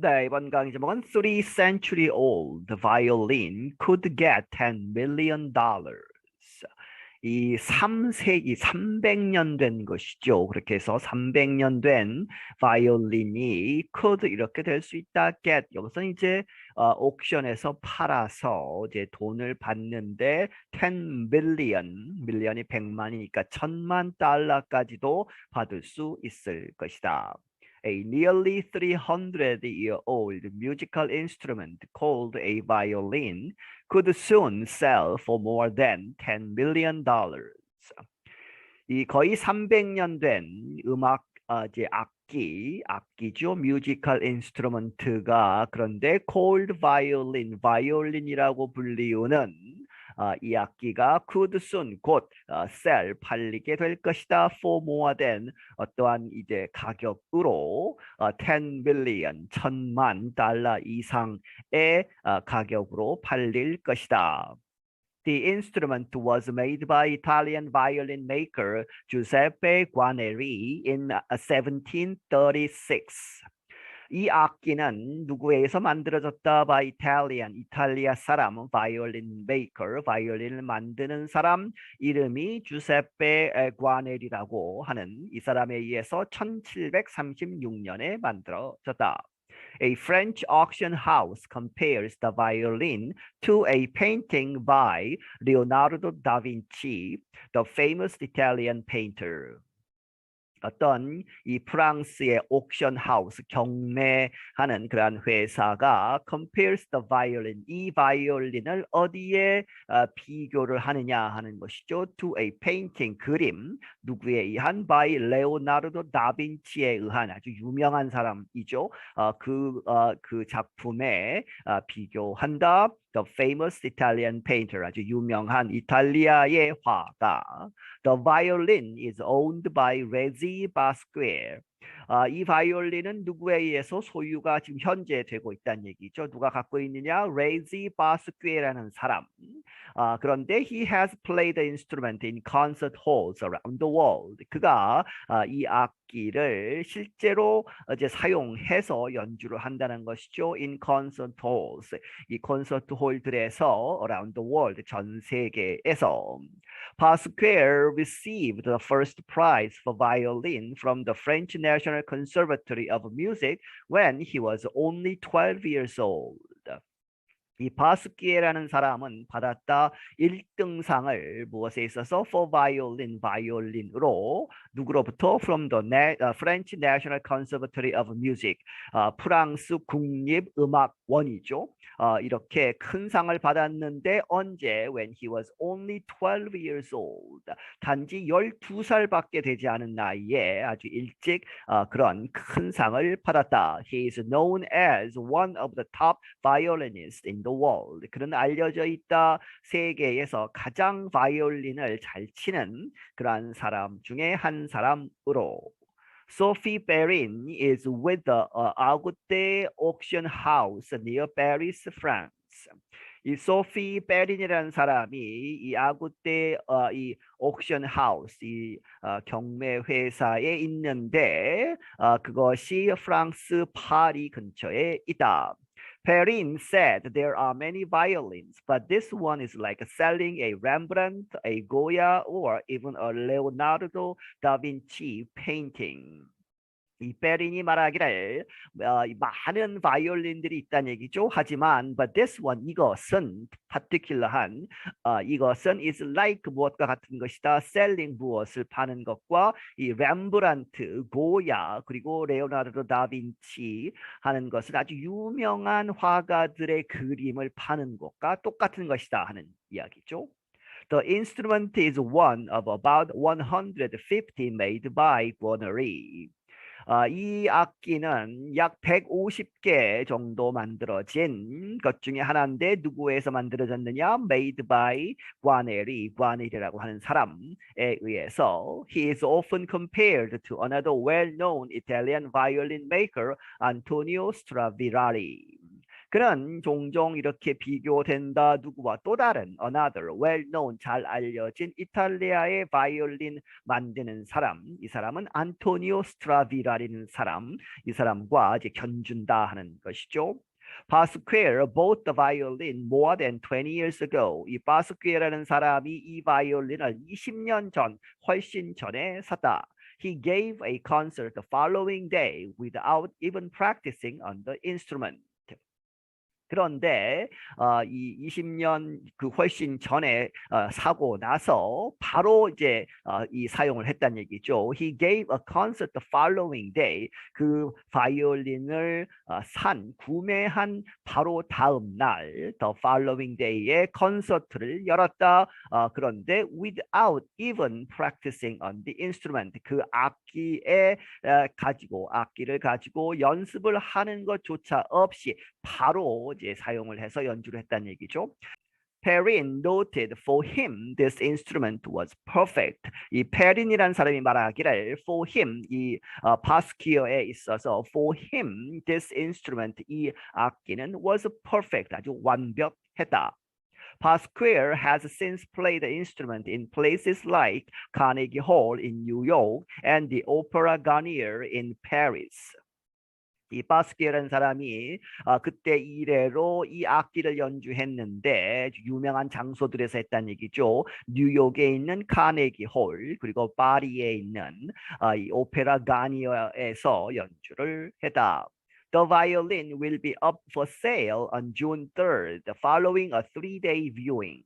네, 이번 강의 제목은 Three century old violin could get 10 million dollars. 이 3세기, 300년 된 것이죠. 그렇게 해서 300년 된 바이올린이 could 이렇게 될 수 있다. get 여기서는 이제 어, 옥션에서 팔아서 이제 돈을 받는데 10 billion, 밀리언이 100만이니까 1000만 달러까지도 받을 수 있을 것이다. A nearly 300 year old musical instrument called a violin could soon sell for more than 10 million dollars. 이 거의 300년 된 음악 어, 이제 악기 악기죠 뮤지컬 인스트루먼트가 그런데 called violin 바이올린이라고 불리우는 어, 이 악기가 could soon 곧 어, sell 팔리게 될 것이다 for more than 어떠한 이제 가격으로 어, 10 billion 천만 달러 이상의 어, 가격으로 팔릴 것이다. The instrument was made by Italian violin maker Giuseppe Guarneri in 1736. 이 악기는 누구에서 만들어졌다? by Italian, 이탈리아 사람, 바이올린 메이커, 바이올린을 만드는 사람 이름이 주세페 과넬이라고 하는 이 사람에 의해서 1736년에 만들어졌다. A French auction house compares the violin to a painting by Leonardo da Vinci, the famous Italian painter. 어떤 이 프랑스의 옥션 하우스 경매하는 그러한 회사가 compares the violin 이 바이올린을 어디에 어, 비교를 하느냐 하는 것이죠. to a painting 그림 누구에 의한 by 레오나르도 다빈치에 의한 아주 유명한 사람이죠. 어, 그, 어, 그 작품에 어, 비교한다. The famous Italian painter 아주 유명한 이탈리아의 화가 The violin is owned by Rezi Basquiat. 아, 이 바이올린은 누구에 의해서 소유가 지금 현재 되고 있다는 얘기죠. 누가 갖고 있느냐? 레이지 바스퀴라는 사람. 아, 그런데 he has played the instrument in concert halls around the world. 그가 아, 이 악기를 실제로 이제 사용해서 연주를 한다는 것이죠. in concert halls. 이 콘서트 홀들에서 around the world 전 세계에서 Pasquier received the first prize for violin from the French National Conservatory of Music when he was only 12 years old. 이 바스키에라는 사람은 받았다 1등상을 무엇에 있어서 for violin, 바이올린으로 누구로부터 from the Na- French National Conservatory of Music, 어, 프랑스 국립음악원이죠. 어, 이렇게 큰 상을 받았는데 언제 when he was only 12 years old 단지 12살밖에 되지 않은 나이에 아주 일찍 어, 그런 큰 상을 받았다. He is known as one of the top violinists in the world. 그는 알려져 있다 세계에서 가장 바이올린을 잘 치는 그러한 사람 중에 한 사람으로. Sophie Perrin is with the uh, Agute auction house near Paris, France. 이 소피 베린이라는 사람이 이 아구떼 어, 이 옥션 하우스 이 어, 경매 회사에 있는데 어, 그것이 프랑스 파리 근처에 있다. Perrin said there are many violins, but this one is like selling a Rembrandt, a Goya, or even a Leonardo da Vinci painting. 이 베린이 말하기를 어, 많은 바이올린들이 있다는 얘기죠. 하지만 but this one 이것은 particular한 어, 이것은 is like 무엇과 같은 것이다. selling 무엇을 파는 것과 이 렘브란트, 고야 그리고 레오나르도 다빈치 하는 것은 아주 유명한 화가들의 그림을 파는 것과 똑같은 것이다 하는 이야기죠. The instrument is one of about 150 made by Guarneri. 어, 이 악기는 약 150개 정도 만들어진 것 중에 하나인데 누구에서 만들어졌느냐? Made by 과네리, 과네리라고 하는 사람에 의해서 He is often compared to another well-known Italian violin maker, Antonio Stradivari. 그는 종종 이렇게 비교된다 누구와 또 다른 another well-known 잘 알려진 이탈리아의 바이올린 만드는 사람 이 사람은 안토니오 스트라비라리는 사람 이 사람과 이제 견준다 하는 것이죠. 바스퀘어 bought the violin more than 20 years ago. 이 바스퀘어라는 사람이 이 바이올린을 20년 전 훨씬 전에 샀다. He gave a concert the following day without even practicing on the instrument. 그런데 어, 이 20년 그 훨씬 전에 어, 사고 나서 바로 이제 어, 이 사용을 했다는 얘기죠. He gave a concert the following day. 그 바이올린을 어, 산 구매한 바로 다음 날 the following day에 콘서트를 열었다. 어, 그런데 without even practicing on the instrument 그 악기에 에, 가지고 악기를 가지고 연습을 하는 것조차 없이 바로 이제 사용을 해서 연주를 했다는 얘기죠. Perrin noted for him this instrument was perfect. 이 페린이라는 사람이 말하기를 for him 이 어, 바스키어에 있어서 for him this instrument 이 악기는 was perfect 아주 완벽했다. Pasquier has since played the instrument in places like Carnegie Hall in New York and the Opera Garnier in Paris. 이 바스키라는 사람이 아, 그때 이래로 이 악기를 연주했는데 유명한 장소들에서 했다는 얘기죠. 뉴욕에 있는 카네기 홀 그리고 파리에 있는 아, 이 오페라 가니어에서 연주를 했다. The violin will be up for sale on June 3rd, following a three-day viewing.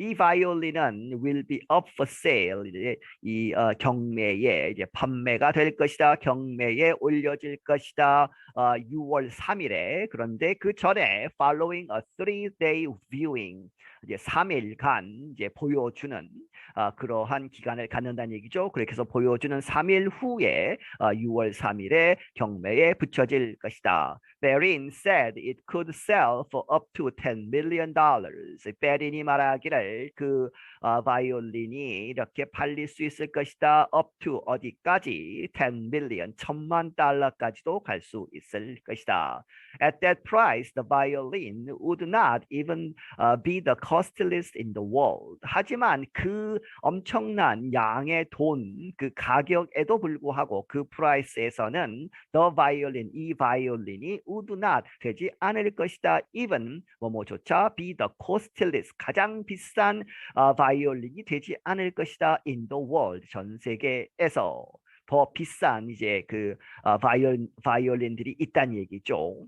이 바이올린은 will be up for sale. 이제 이 어, 경매에 이제 판매가 될 것이다. 경매에 올려질 것이다. 어, 6월 3일에. 그런데 그 전에 following a three day viewing 이제 3일간 이제 보여주는 어, 그러한 기간을 갖는다는 얘기죠. 그렇게 해서 보여주는 3일 후에 어, 6월 3일에 경매에 붙여질 것이다. Berin said it could sell for up to 10 million dollars. 베린이 말하기를 그 어, 바이올린이 이렇게 팔릴 수 있을 것이다. up to 어디까지 10 million 천만 달러까지도 갈 수 있을 것이다. At that price, the violin would not even uh, be the costliest in the world. 하지만 그 엄청난 양의 돈, 그 가격에도 불구하고 그 프라이스에서는 the violin, 이 바이올린이 would not 되지 않을 것이다. even 뭐뭐조차 be the costliest 가장 비싼 어, 바이올린이 되지 않을 것이다. in the world 전 세계에서 더 비싼 이제 그 어, 바이올, 바이올린들이 있다는 얘기죠.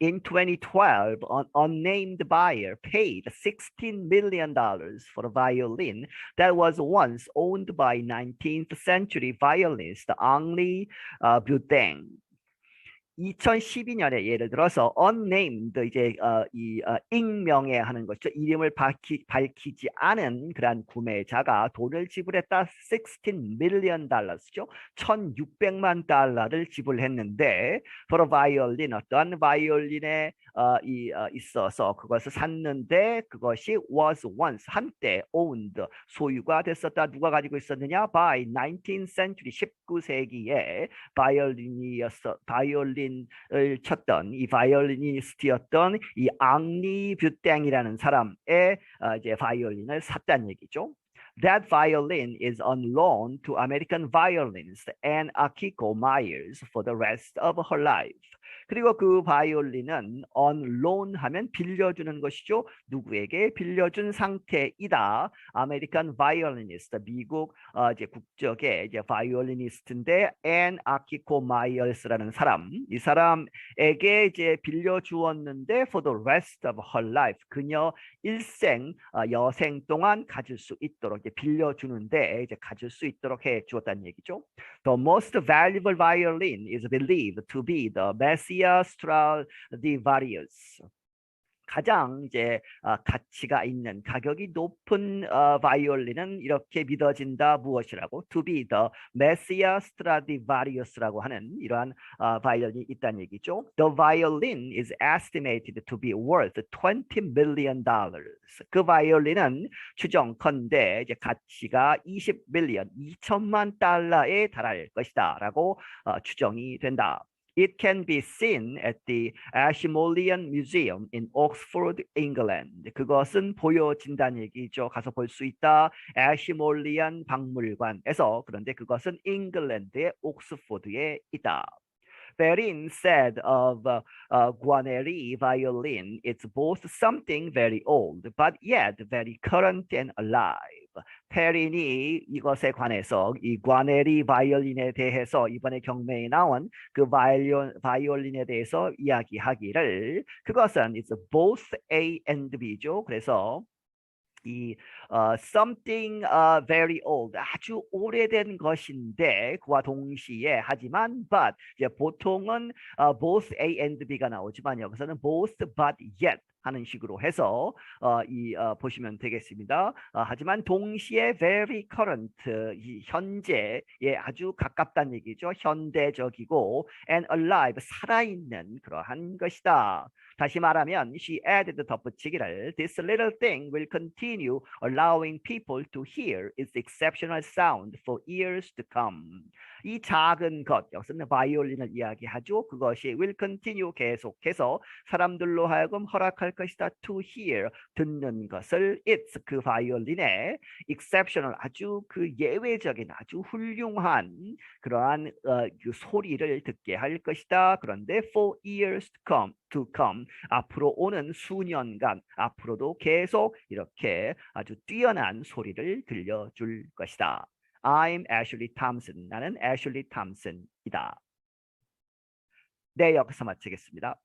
In 2012, an unnamed buyer paid $16 million for a violin that was once owned by 19th century violinist Henri uh, Boudin. 2012년에 예를 들어서 unnamed 이제 어, 이 어, 익명에 하는 것죠. 이름을 밝히, 밝히지 않은 그러한 구매자가 돈을 지불했다. 16 million 달러스죠. 1,600만 달러를 지불했는데 for a violin 어떤 바이올린에 어, 이 어, 있어서 그것을 샀는데 그것이 was once 한때 owned 소유가 됐었다. 누가 가지고 있었느냐? by 19th century 19세기에 바이올린이었어 바이올린 을 쳤던 이 바이올리니스트였던 이 앙리 뷰땡이라는 사람의 어, 이제 바이올린을 샀다는 얘기죠. That violin is on loan to American violinist Anne Akiko Myers for the rest of her life. 그리고 그 바이올린은 on loan 하면 빌려주는 것이죠. 누구에게 빌려준 상태이다. 아메리칸 바이올리니스트 미국 어, 이제 국적의 이제 바이올리니스트인데 앤 아키코 마이얼스라는 사람 이 사람에게 이제 빌려 주었는데 for the rest of her life 그녀 일생 어, 여생 동안 가질 수 있도록 이제 빌려 주는데 이제 가질 수 있도록 해 주었다는 얘기죠. The most valuable violin is believed to be the Messia Stradivarius. 가장 이제 어, 가치가 있는 가격이 높은 어, 바이올린은 이렇게 믿어진다 무엇이라고 to be the Messia Stradivarius라고 하는 이러한 어, 바이올린이 있다는 얘기죠. The violin is estimated to be worth 20 million dollars. 그 바이올린은 추정컨대 이제 가치가 20 밀리언 2천만 달러에 달할 것이다라고 어, 추정이 된다. It can be seen at the Ashmolean Museum in Oxford, England. 그것은 보여진다는 얘기죠. 가서 볼 수 있다. 애시몰리안 박물관에서 그런데 그것은 잉글랜드의 옥스포드에 있다. Perrin said of uh, uh, Guarneri violin, it's both something very old, but yet very current and alive. 페린이 이것에 관해서 이 과네리 바이올린에 대해서 이번에 경매에 나온 그 바이올린, 바이올린에 대해서 이야기하기를 그것은 it's both A and B죠. 그래서 이 어, something uh, very old 아주 오래된 것인데 그와 동시에 하지만 but 이제 보통은 어, both A and B가 나오지만 여기서는 both but yet 하는 식으로 해서 어, 이 어, 보시면 되겠습니다. 어, 하지만 동시에 very current 이 현재에 아주 가깝다는 얘기죠. 현대적이고 and alive 살아있는 그러한 것이다. 다시 말하면 she added 덧붙이기를 this little thing will continue allowing people to hear its exceptional sound for years to come. 이 작은 것 여기서는 바이올린을 이야기하죠. 그것이 will continue 계속해서 사람들로 하여금 허락할 것이다 to hear 듣는 것을 it's 그 바이올린의 exceptional 아주 그 예외적인 아주 훌륭한 그러한 어, 그 소리를 듣게 할 것이다. 그런데 for years to come to come 앞으로 오는 수년간 앞으로도 계속 이렇게 아주 뛰어난 소리를 들려줄 것이다. I'm Ashley Thompson. 나는 Ashley Thompson이다. 네, 여기서 마치겠습니다.